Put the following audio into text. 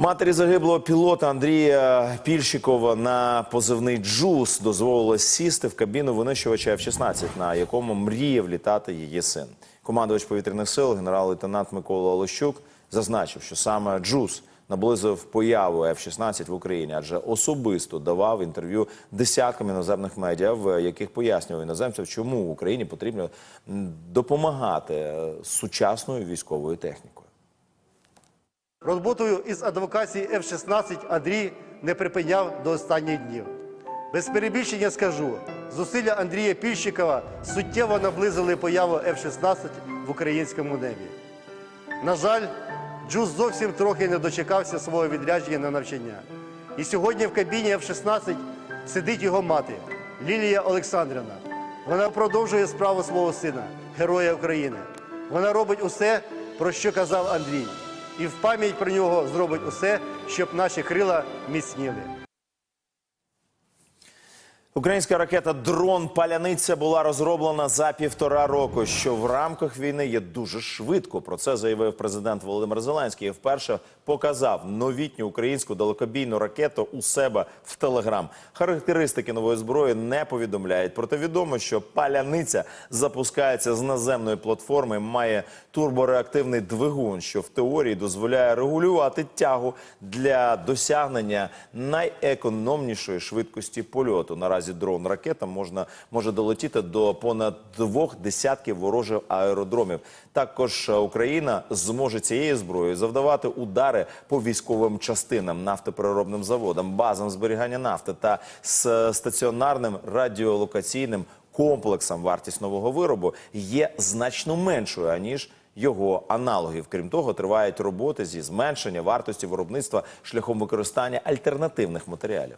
Матері загиблого пілота Андрія Пільщикова на позивний Джус дозволилось сісти в кабіну винищувача F-16, на якому мріяв літати її син. Командувач повітряних сил генерал-лейтенант Микола Олещук зазначив, що саме Джус наблизив появу F-16 в Україні, адже особисто давав інтерв'ю десяткам іноземних медіа, в яких пояснював іноземцям, чому Україні потрібно допомагати е, сучасною військовою технікою. Роботою із адвокації F-16 Андрій не припиняв до останніх днів. Без перебільшення скажу, зусилля Андрія Пільщикова суттєво наблизили появу F-16 в українському небі. На жаль, Джуз зовсім трохи не дочекався свого відрядження на навчання. І сьогодні в кабіні F-16 сидить його мати Лілія Олександрівна. Вона продовжує справу свого сина, героя України. Вона робить усе, про що казав Андрій, і в пам'ять про нього зробить усе, щоб наші крила міцніли. Українська ракета Дрон Паляниця була розроблена за півтора року, що в рамках війни є дуже швидко. Про це заявив президент Володимир Зеленський. і Вперше показав новітню українську далекобійну ракету у себе в Телеграм. Характеристики нової зброї не повідомляють. Проте відомо, що паляниця запускається з наземної платформи, має турбореактивний двигун, що в теорії дозволяє регулювати тягу для досягнення найекономнішої швидкості польоту. Наразі дрон ракета можна може долетіти до понад двох десятків ворожих аеродромів. Також е, Україна зможе цією зброєю завдавати удари по військовим частинам, нафтопереробним заводам, базам зберігання нафти та стаціонарним радіолокаційним комплексом. Вартість нового виробу є значно меншою аніж його аналогів. Крім того, тривають роботи зі зменшення вартості виробництва шляхом використання альтернативних матеріалів.